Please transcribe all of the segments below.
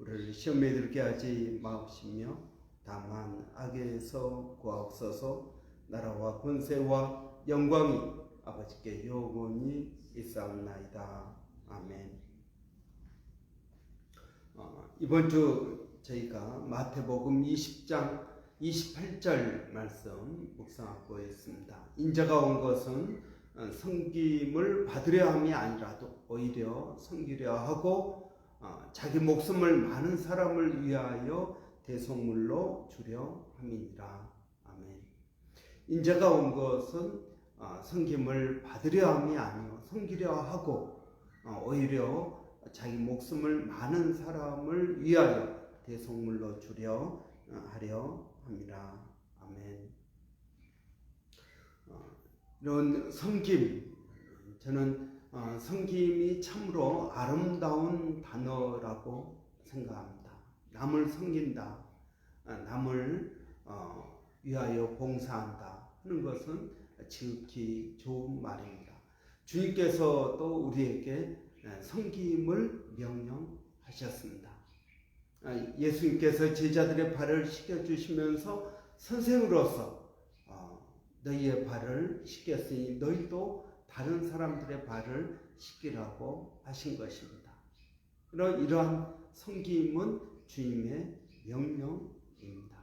우리를 시험에 들게 하지 마옵시며 다만 악에서 구하옵소서 나라와 권세와 영광이 아버지께 영원히 있사옵나이다. 아멘. 어, 이번 주 저희가 마태복음 20장 28절 말씀 묵상하고 있습니다. 인자가 온 것은 어, 섬김을 받으려 함이 아니라도 오히려 섬기려 하고 어, 자기 목숨을 많은 사람을 위하여 대속물로 주려 함이니라. 아멘. 인자가 온 것은 어, 섬김을 받으려 함이 아니요 섬기려 하고 어, 오히려 자기 목숨을 많은 사람을 위하여 대속물로 주려 어, 하려 함이라. 아멘. 어, 이런 섬김 저는 어, 섬김이 참으로 아름다운 단어라고 생각합니다. 남을 섬긴다, 어, 남을 어, 위하여 봉사한다 하는 것은 지극히 좋은 말입니다. 주님께서 또 우리에게 예, 섬김을 명령하셨습니다. 아, 예수님께서 제자들의 발을 씻겨주시면서 선생으로서 어, 너희의 발을 씻겼으니 너희도 다른 사람들의 발을 씻기라고 하신 것입니다. 그런 이러한 섬김은 주님의 명령입니다.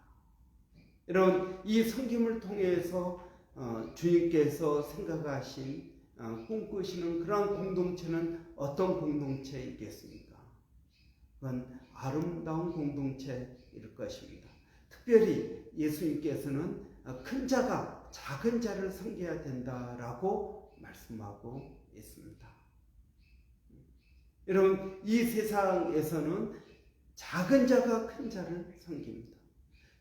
여러분 이 섬김을 통해서 어, 주님께서 생각하신 어, 꿈꾸시는 그러한 공동체는 어떤 공동체이겠습니까? 그건 아름다운 공동체일 것입니다. 특별히 예수님께서는 어, 큰 자가 작은 자를 섬겨야 된다라고 말씀하고 있습니다. 여러분, 이 세상에서는 작은 자가 큰 자를 섬깁니다.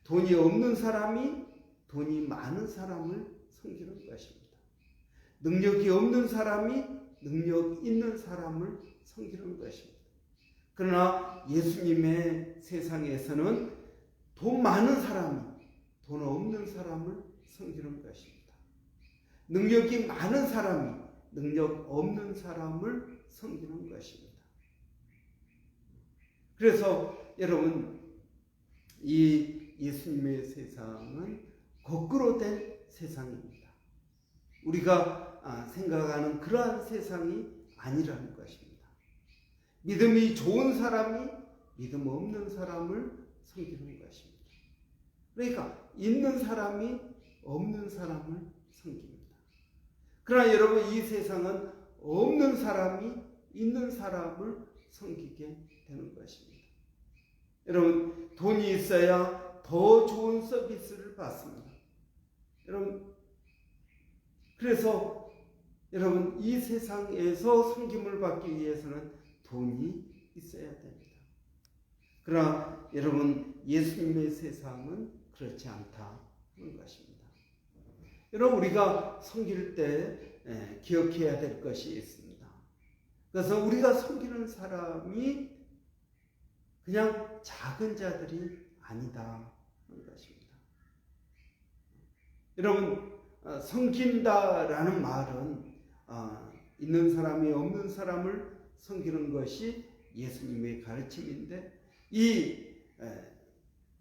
돈이 없는 사람이 돈이 많은 사람을 섬기는 것입니다. 능력이 없는 사람이 능력 있는 사람을 섬기는 것입니다. 그러나 예수님의 세상에서는 돈 많은 사람이 돈 없는 사람을 섬기는 것입니다. 능력이 많은 사람이 능력 없는 사람을 섬기는 것입니다. 그래서 여러분 이 예수님의 세상은 거꾸로 된 세상입니다. 우리가 아, 생각하는 그러한 세상이 아니라는 것입니다. 믿음이 좋은 사람이 믿음 없는 사람을 섬기는 것입니다. 그러니까 있는 사람이 없는 사람을 섬깁니다. 그러나 여러분 이 세상은 없는 사람이 있는 사람을 섬기게 되는 것입니다. 여러분 돈이 있어야 더 좋은 서비스를 받습니다. 여러분 그래서 여러분 이 세상에서 섬김을 받기 위해서는 돈이 있어야 됩니다. 그러나 여러분 예수님의 세상은 그렇지 않다는 것입니다. 여러분 우리가 섬길 때 예, 기억해야 될 것이 있습니다. 그래서 우리가 섬기는 사람이 그냥 작은 자들이 아니다 하는 것입니다. 여러분 어, 섬긴다라는 말은 어, 있는 사람이 없는 사람을 섬기는 것이 예수님의 가르침인데 이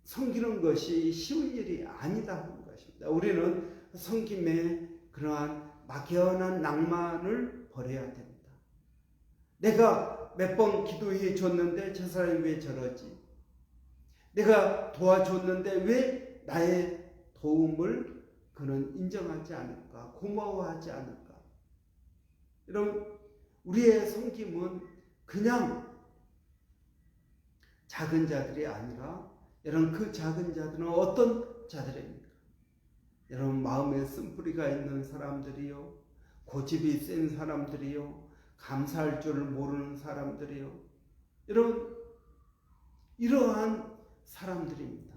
섬기는 것이 쉬운 일이 아니다 하는 것입니다. 우리는 섬김의 그러한 막연한 낭만을 버려야 됩니다. 내가 몇 번 기도해 줬는데 저 사람이 왜 저러지? 내가 도와줬는데 왜 나의 도움을 그는 인정하지 않을까? 고마워하지 않을까? 여러분, 우리의 섬김은 그냥 작은 자들이 아니라 여러분 그 작은 자들은 어떤 자들입니까? 여러분 마음에 쓴뿌리가 있는 사람들이요, 고집이 센 사람들이요, 감사할 줄 모르는 사람들이요. 여러분 이러한 사람들입니다.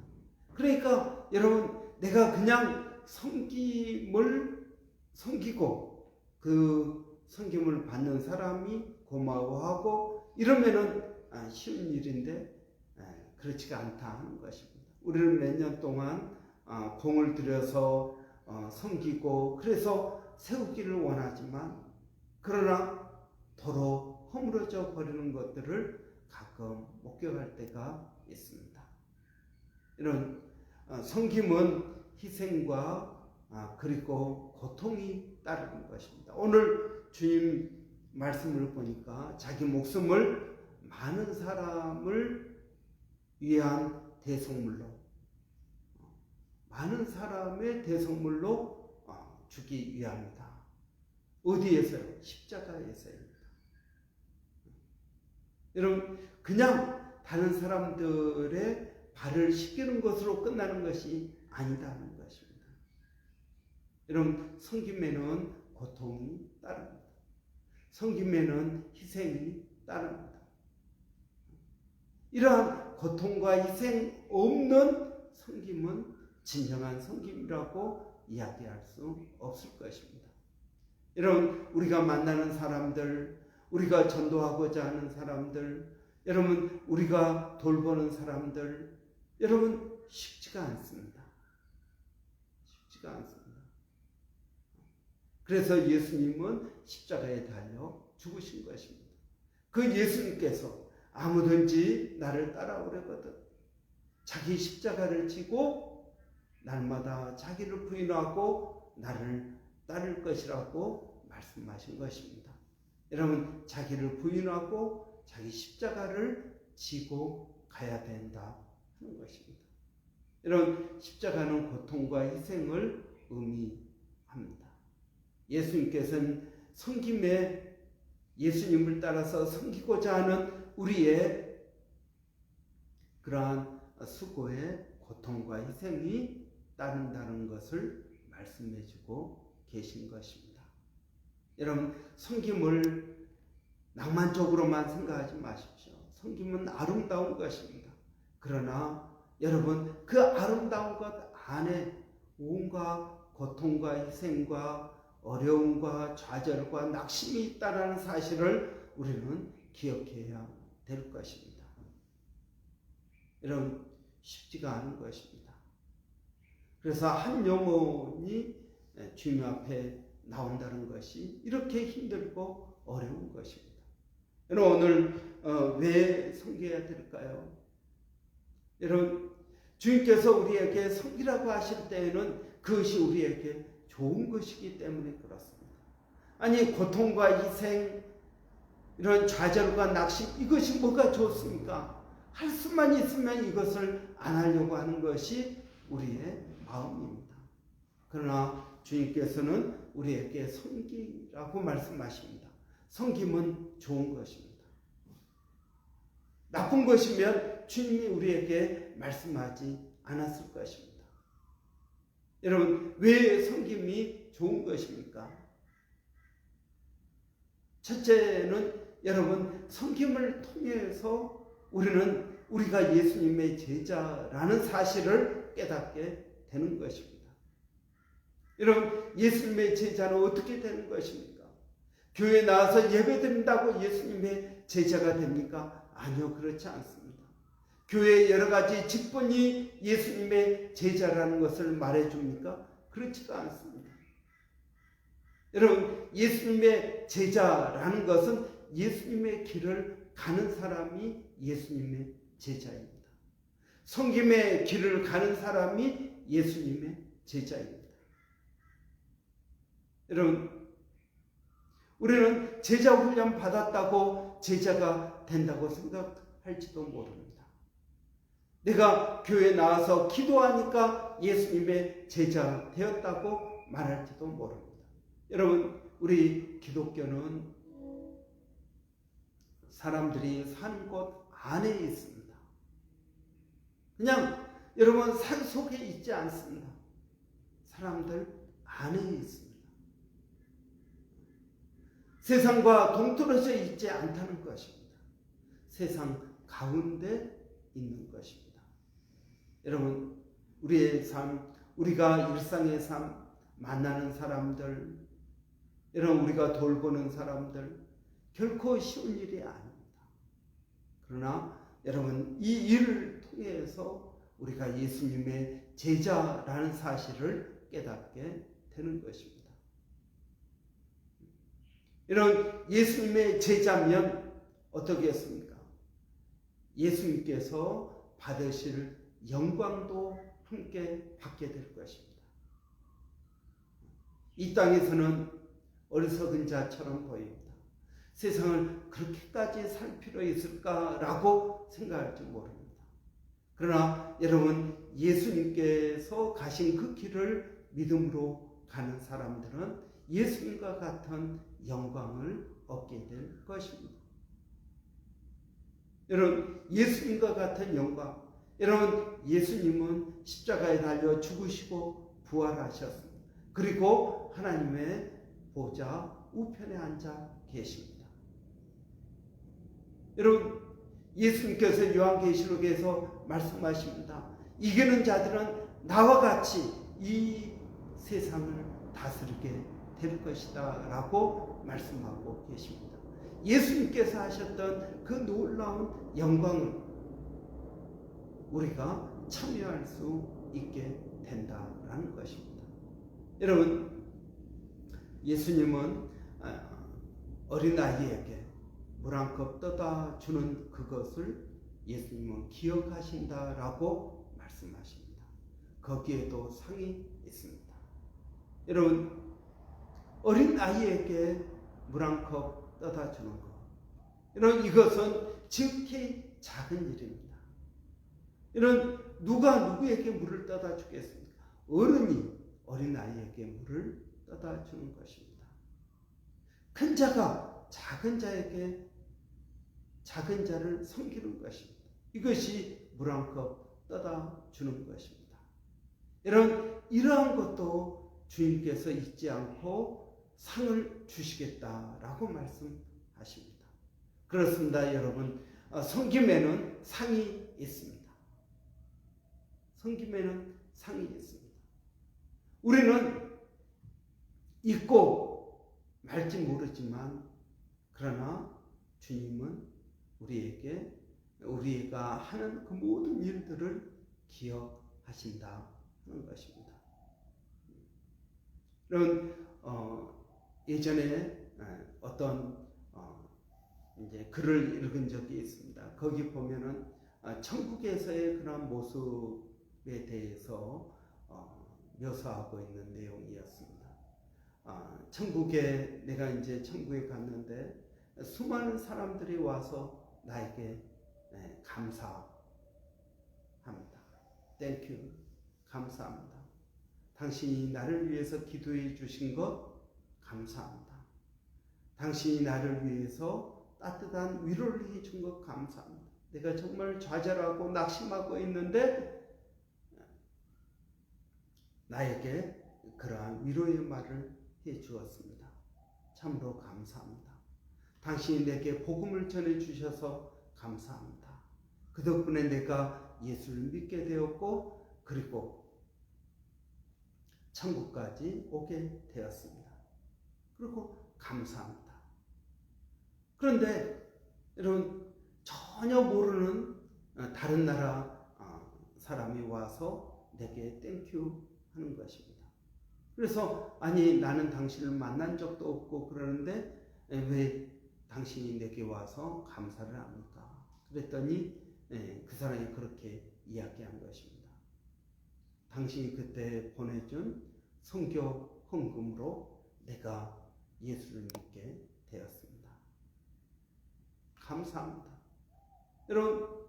그러니까 여러분 내가 그냥 섬김을 섬기고 그 섬김을 받는 사람이 고마워하고 이러면은 아, 쉬운 일인데 아, 그렇지가 않다 하는 것입니다. 우리는 몇 년 동안 아, 공을 들여서 어, 섬기고 그래서 세우기를 원하지만 그러나 도로 허물어져 버리는 것들을 가끔 목격할 때가 있습니다. 이런 어, 섬김은 희생과 아, 그리고 고통이 따르는 것입니다. 오늘 주님 말씀을 보니까 자기 목숨을 많은 사람을 위한 대성물로 많은 사람의 대성물로 어, 주기 위함이다. 어디에서요? 십자가에서입니다. 여러분 그냥 다른 사람들의 발을 씻기는 것으로 끝나는 것이 아니다는 것입니다. 여러분 성김에는 고통이 따릅니다. 성김에는 희생이 따릅니다. 이러한 고통과 희생 없는 성김은 진정한 성김이라고 이야기할 수 없을 것입니다. 여러분 우리가 만나는 사람들, 우리가 전도하고자 하는 사람들, 여러분 우리가 돌보는 사람들, 여러분 쉽지가 않습니다. 쉽지가 않습니다. 그래서 예수님은 십자가에 달려 죽으신 것입니다. 그 예수님께서 아무든지 나를 따라오려거든 자기 십자가를 지고 날마다 자기를 부인하고 나를 따를 것이라고 말씀하신 것입니다. 여러분 자기를 부인하고 자기 십자가를 지고 가야 된다 하는 것입니다. 여러분 십자가는 고통과 희생을 의미합니다. 예수님께서는 성김에 예수님을 따라서 섬기고자 하는 우리의 그러한 수고의 고통과 희생이 따른다는 것을 말씀해 주고 계신 것입니다. 여러분, 섬김을 낭만적으로만 생각하지 마십시오. 섬김은 아름다운 것입니다. 그러나 여러분, 그 아름다운 것 안에 온갖 고통과 희생과 어려움과 좌절과 낙심이 있다는 사실을 우리는 기억해야 될 것입니다. 여러분, 쉽지가 않은 것입니다. 그래서 한 영혼이 주님 앞에 나온다는 것이 이렇게 힘들고 어려운 것입니다. 여러분, 오늘 어, 왜 섬겨야 될까요? 여러분, 주님께서 우리에게 섬기라고 하실 때에는 그것이 우리에게 좋은 것이기 때문에 그렇습니다. 아니 고통과 희생 이런 좌절과 낙심 이것이 뭐가 좋습니까? 할 수만 있으면 이것을 안 하려고 하는 것이 우리의 마음입니다. 그러나 주님께서는 우리에게 섬기라고 말씀하십니다. 섬김은 좋은 것입니다. 나쁜 것이면 주님이 우리에게 말씀하지 않았을 것입니다. 여러분, 왜 섬김이 좋은 것입니까? 첫째는 여러분, 섬김을 통해서 우리는 우리가 예수님의 제자라는 사실을 깨닫게 되는 것입니다. 여러분, 예수님의 제자는 어떻게 되는 것입니까? 교회 나와서 예배 드린다고 예수님의 제자가 됩니까? 아니요, 그렇지 않습니다. 교회의 여러 가지 직분이 예수님의 제자라는 것을 말해줍니까? 그렇지가 않습니다. 여러분, 예수님의 제자라는 것은 예수님의 길을 가는 사람이 예수님의 제자입니다. 성김의 길을 가는 사람이 예수님의 제자입니다. 여러분, 우리는 제자 훈련 받았다고 제자가 된다고 생각할지도 모릅니다. 내가 교회 나와서 기도하니까 예수님의 제자 되었다고 말할지도 모릅니다. 여러분, 우리 기독교는 사람들이 사는 곳 안에 있습니다. 그냥 여러분 산 속에 있지 않습니다. 사람들 안에 있습니다. 세상과 동떨어져 있지 않다는 것입니다. 세상 가운데 있는 것입니다. 여러분 우리의 삶, 우리가 일상의 삶 만나는 사람들, 여러분 우리가 돌보는 사람들 결코 쉬운 일이 아닙니다. 그러나 여러분 이 일을 통해서 우리가 예수님의 제자라는 사실을 깨닫게 되는 것입니다. 이런 예수님의 제자면 어떻겠습니까? 예수님께서 받으실 영광도 함께 받게 될 것입니다. 이 땅에서는 어리석은 자처럼 보입니다. 세상을 그렇게까지 살 필요 있을까라고 생각할지 모릅니다. 그러나 여러분 예수님께서 가신 그 길을 믿음으로 가는 사람들은 예수님과 같은 영광을 얻게 될 것입니다. 여러분 예수님과 같은 영광 여러분 예수님은 십자가에 달려 죽으시고 부활하셨습니다. 그리고 하나님의 보좌 우편에 앉아 계십니다. 여러분 예수님께서 요한계시록에서 말씀하십니다. 이기는 자들은 나와 같이 이 세상을 다스리게 될 것이다 라고 말씀하고 계십니다. 예수님께서 하셨던 그 놀라운 영광을 우리가 참여할 수 있게 된다라는 것입니다. 여러분, 예수님은 어린 아이에게 물 한 컵 떠다 주는 그것을 예수님은 기억하신다라고 말씀하십니다. 거기에도 상이 있습니다. 여러분, 어린 아이에게 물 한 컵 떠다 주는 것. 이런 이것은 지극히 작은 일입니다. 이런 누가 누구에게 물을 떠다 주겠습니까? 어른이 어린 아이에게 물을 떠다 주는 것입니다. 큰 자가 작은 자에게 작은 자를 섬기는 것입니다. 이것이 물 한 컵 떠다 주는 것입니다. 이런 이러한 것도 주님께서 잊지 않고 상을 주시겠다라고 말씀하십니다. 그렇습니다, 여러분. 성김에는 상이 있습니다. 성김에는 상이 있습니다. 우리는 있고 말지 모르지만 그러나 주님은 우리에게 우리가 하는 그 모든 일들을 기억하신다 하는 것입니다. 이런 어, 예전에 어떤 어, 이제 글을 읽은 적이 있습니다. 거기 보면은 어, 천국에서의 그런 모습에 대해서 어, 묘사하고 있는 내용이었습니다. 아, 천국에 내가 이제 천국에 갔는데 수많은 사람들이 와서 나에게 네, 감사합니다. 땡큐 감사합니다. 당신이 나를 위해서 기도해 주신 것 감사합니다. 당신이 나를 위해서 따뜻한 위로를 해준 것 감사합니다. 내가 정말 좌절하고 낙심하고 있는데 나에게 그러한 위로의 말을 해 주었습니다. 참으로 감사합니다. 당신이 내게 복음을 전해 주셔서 감사합니다. 그 덕분에 내가 예수를 믿게 되었고 그리고 천국까지 오게 되었습니다. 그리고 감사합니다. 그런데 여러분 전혀 모르는 다른 나라 사람이 와서 내게 땡큐 하는 것입니다. 그래서 아니 나는 당신을 만난 적도 없고 그러는데 왜 당신이 내게 와서 감사를 합니까? 그랬더니 그 사람이 그렇게 이야기한 것입니다. 당신이 그때 보내준 성교 헌금으로 내가 예수를 믿게 되었습니다. 감사합니다. 여러분,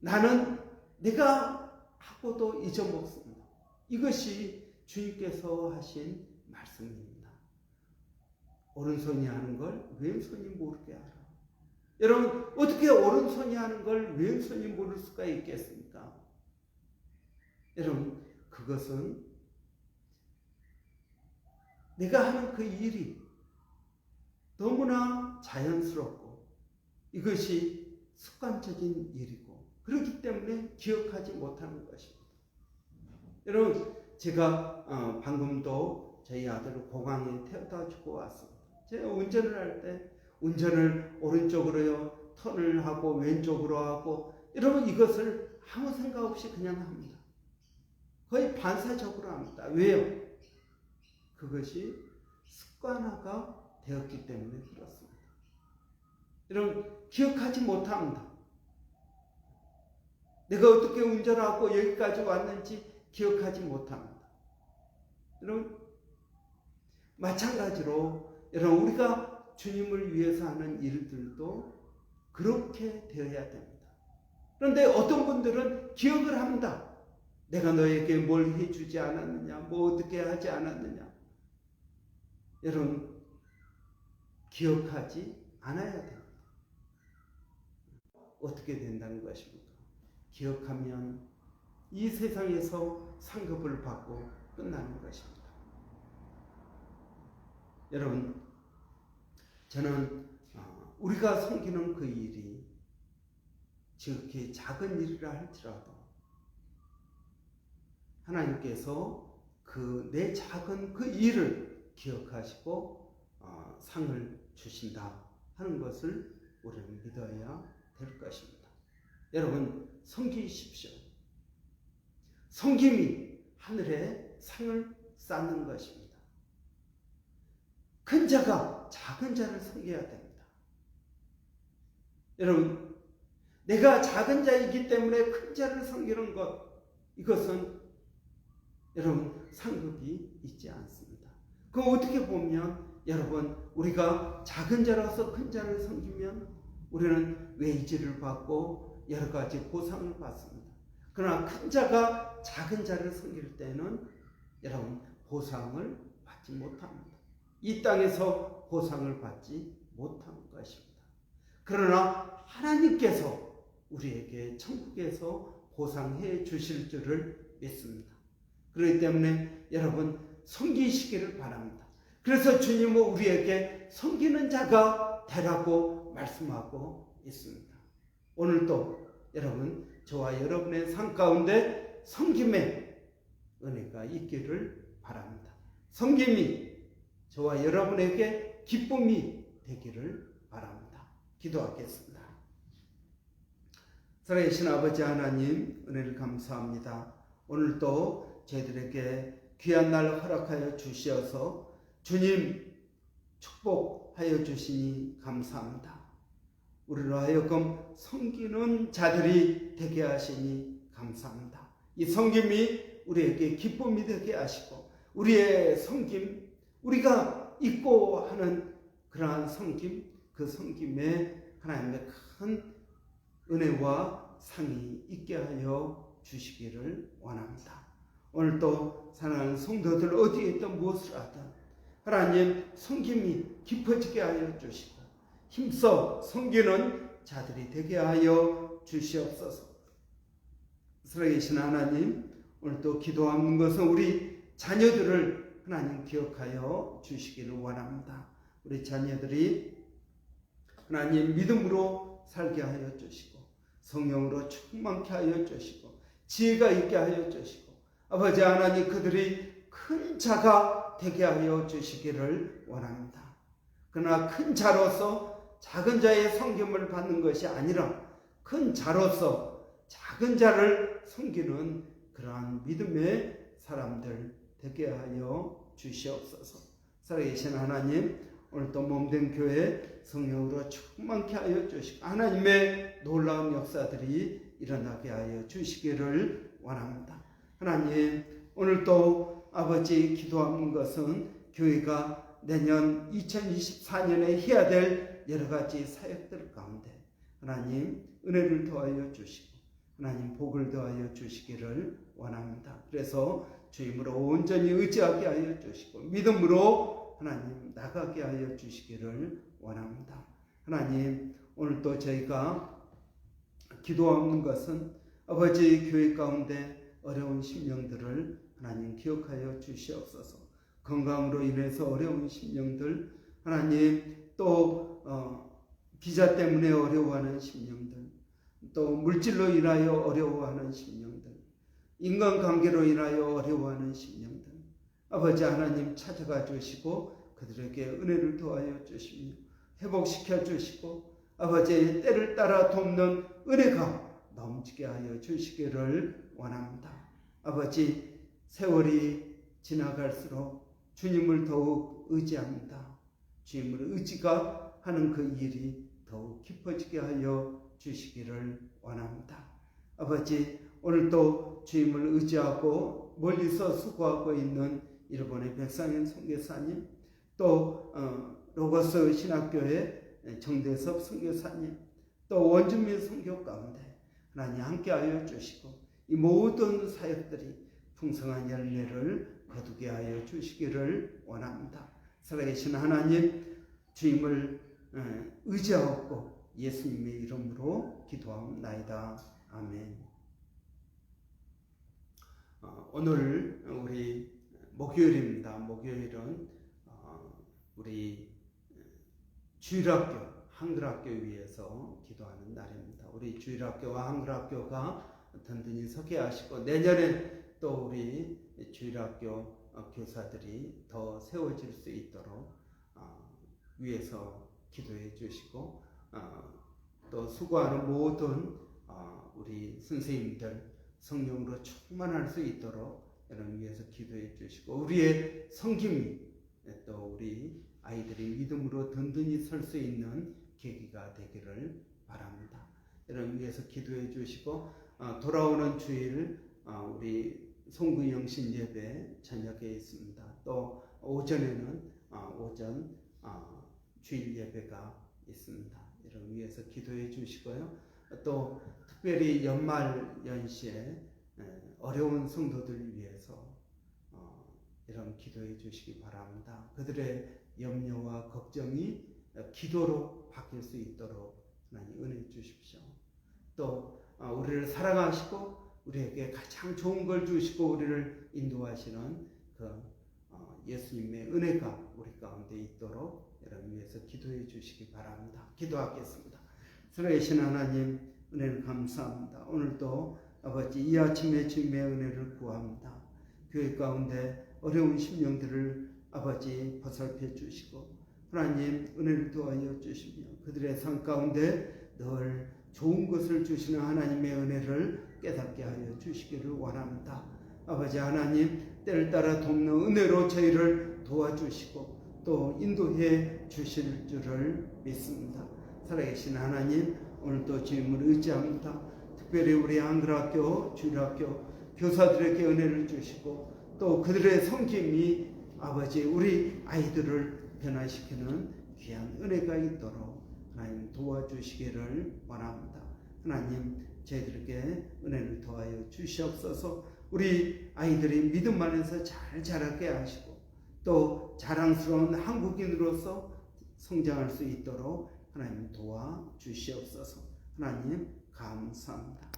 나는 내가 하고도 잊어먹습니다. 이것이 주님께서 하신 말씀입니다. 오른손이 하는 걸 왼손이 모르게 알아. 여러분, 어떻게 오른손이 하는 걸 왼손이 모를 수가 있겠습니까? 여러분, 그것은 내가 하는 그 일이 너무나 자연스럽고 이것이 습관적인 일이고 그렇기 때문에 기억하지 못하는 것입니다. 여러분, 제가 어, 방금도 저희 아들을 공항에 태워다 주고 왔습니다. 제가 운전을 할때 운전을 오른쪽으로요, 턴을 하고 왼쪽으로 하고 여러분 이것을 아무 생각 없이 그냥 합니다. 거의 반사적으로 합니다. 왜요? 그것이 습관화가 되었기 때문에 그렇습니다. 여러분 기억하지 못합니다. 내가 어떻게 운전하고 여기까지 왔는지 기억하지 못합니다. 여러분 마찬가지로 여러분 우리가 주님을 위해서 하는 일들도 그렇게 되어야 됩니다. 그런데 어떤 분들은 기억을 합니다. 내가 너에게 뭘 해주지 않았느냐, 뭐 어떻게 하지 않았느냐. 여러분, 기억하지 않아야 됩니다. 어떻게 된다는 것입니까? 기억하면 이 세상에서 상급을 받고 끝나는 것입니다. 여러분, 저는 어, 우리가 섬기는 그 일이 지극히 작은 일이라 할지라도 하나님께서 그 내 작은 그 일을 기억하시고 어, 상을 주신다 하는 것을 우리는 믿어야 될 것입니다. 여러분 섬기십시오. 섬김이 하늘에 상을 쌓는 것입니다. 큰 자가 작은 자를 섬겨야 됩니다. 여러분 내가 작은 자이기 때문에 큰 자를 섬기는 것 이것은 여러분 상급이 있지 않습니다. 그 어떻게 보면 여러분 우리가 작은 자라서 큰 자를 섬기면 우리는 웨이지를 받고 여러 가지 보상을 받습니다. 그러나 큰 자가 작은 자를 섬길 때는 여러분 보상을 받지 못합니다. 이 땅에서 보상을 받지 못한 것입니다. 그러나 하나님께서 우리에게 천국에서 보상해 주실 줄을 믿습니다. 그렇기 때문에 여러분 섬기시기를 바랍니다. 그래서 주님은 우리에게 섬기는 자가 되라고 말씀하고 있습니다. 오늘도 여러분 저와 여러분의 삶 가운데 섬김의 은혜가 있기를 바랍니다. 섬김이 저와 여러분에게 기쁨이 되기를 바랍니다. 기도하겠습니다. 살아계신 아버지 하나님 은혜를 감사합니다. 오늘도 저희들에게 귀한 날 허락하여 주시어서 주님 축복하여 주시니 감사합니다. 우리로 하여금 섬기는 자들이 되게 하시니 감사합니다. 이 섬김이 우리에게 기쁨이 되게 하시고 우리의 섬김 우리가 잊고 하는 그러한 섬김 그 섬김에 하나님의 큰 은혜와 상이 있게 하여 주시기를 원합니다. 오늘도 사랑하는 성도들 어디에 있든 무엇을 하든 하나님 성김이 깊어지게 하여 주시고 힘써 섬기는 자들이 되게 하여 주시옵소서. 살아계신 하나님 오늘도 기도하는 것은 우리 자녀들을 하나님 기억하여 주시기를 원합니다. 우리 자녀들이 하나님 믿음으로 살게 하여 주시고 성령으로 충만케 하여 주시고 지혜가 있게 하여 주시고 아버지 하나님 그들이 큰 자가 되게 하여 주시기를 원합니다. 그러나 큰 자로서 작은 자의 성김을 받는 것이 아니라 큰 자로서 작은 자를 섬기는 그러한 믿음의 사람들 되게 하여 주시옵소서. 살아계신 하나님, 오늘도 몸된 교회 성령으로 충만케 하여 주시고 하나님의 놀라운 역사들이 일어나게 하여 주시기를 원합니다. 하나님, 오늘도 아버지 기도하는 것은 교회가 내년 2024년에 해야 될 여러 가지 사역들 가운데 하나님 은혜를 더하여 주시고 하나님 복을 더하여 주시기를 원합니다. 그래서 주임으로 온전히 의지하게 하여 주시고 믿음으로 하나님 나가게 하여 주시기를 원합니다. 하나님 오늘도 저희가 기도하는 것은 아버지 교회 가운데 어려운 심령들을 하나님 기억하여 주시옵소서. 건강으로 인해서 어려운 심령들 하나님 또 어, 비자 때문에 어려워하는 심령들 또 물질로 인하여 어려워하는 심령들, 인간관계로 인하여 어려워하는 심령들, 아버지 하나님 찾아가 주시고 그들에게 은혜를 도하여 주시며 회복시켜 주시고 아버지의 때를 따라 돕는 은혜가 넘치게 하여 주시기를 원합니다. 아버지 세월이 지나갈수록 주님을 더욱 의지합니다. 주님을 의지가 하는 그 일이 더욱 깊어지게 하여 주시기를 원합니다. 아버지 오늘도 주님을 의지하고 멀리서 수고하고 있는 일본의 백상현 선교사님 또 어, 로고스 신학교의 정대섭 선교사님 또 원주민 선교 가운데 하나님 함께하여 주시고 이 모든 사역들이 풍성한 열매를 거두게 하여 주시기를 원합니다. 살아계신 하나님 주임을 어, 의지하고 예수님의 이름으로 기도하옵나이다. 아멘. 어, 오늘 우리 목요일입니다. 목요일은 어, 우리 주일학교 한글학교 위해서 기도하는 날입니다. 우리 주일학교와 한글학교가 든든히 서게 하시고 내년에 또 우리 주일학교 어, 교사들이 더 세워질 수 있도록 어, 위해서 기도해 주시고 어, 또 수고하는 모든 어, 우리 선생님들 성령으로 충만할 수 있도록 여러분 위해서 기도해 주시고 우리의 성김이 또 우리 아이들이 믿음으로 든든히 설 수 있는 계기가 되기를 바랍니다. 여러분 위해서 기도해 주시고 어, 돌아오는 주일 어, 우리 송구 영신 예배 저녁에 있습니다. 또 오전에는 어, 오전 어, 주일 예배가 있습니다. 여러분 위해서 기도해 주시고요. 또 특별히 연말 연시에 에, 어려운 성도들 위해서 어, 이런 기도해 주시기 바랍니다. 그들의 염려와 걱정이 어, 기도로 바뀔 수 있도록 하나님 은혜 주십시오. 또 어, 우리를 사랑하시고 우리에게 가장 좋은 걸 주시고 우리를 인도하시는 그 어, 예수님의 은혜가 우리 가운데 있도록 여러분 위해서 기도해 주시기 바랍니다. 기도하겠습니다. 살아계신 하나님 은혜를 감사합니다. 오늘도 아버지 이 아침에 주님의 은혜를 구합니다. 교회 가운데 어려운 심령들을 아버지 보살펴 주시고 하나님 은혜를 도하여 주시며 그들의 삶 가운데 늘 좋은 것을 주시는 하나님의 은혜를 깨닫게 하여 주시기를 원합니다. 아버지 하나님 때를 따라 돕는 은혜로 저희를 도와주시고 또 인도해 주실 줄을 믿습니다. 살아계신 하나님 오늘도 주님을 의지합니다. 특별히 우리 한글학교, 주일학교 교사들에게 은혜를 주시고 또 그들의 성김이 아버지 우리 아이들을 변화시키는 귀한 은혜가 있도록 하나님 도와주시기를 원합니다. 하나님 저희들에게 은혜를 더하여 주시옵소서. 우리 아이들이 믿음 안에서 잘 자라게 하시고 또 자랑스러운 한국인으로서 성장할 수 있도록 하나님 도와 주시옵소서. 하나님 감사합니다.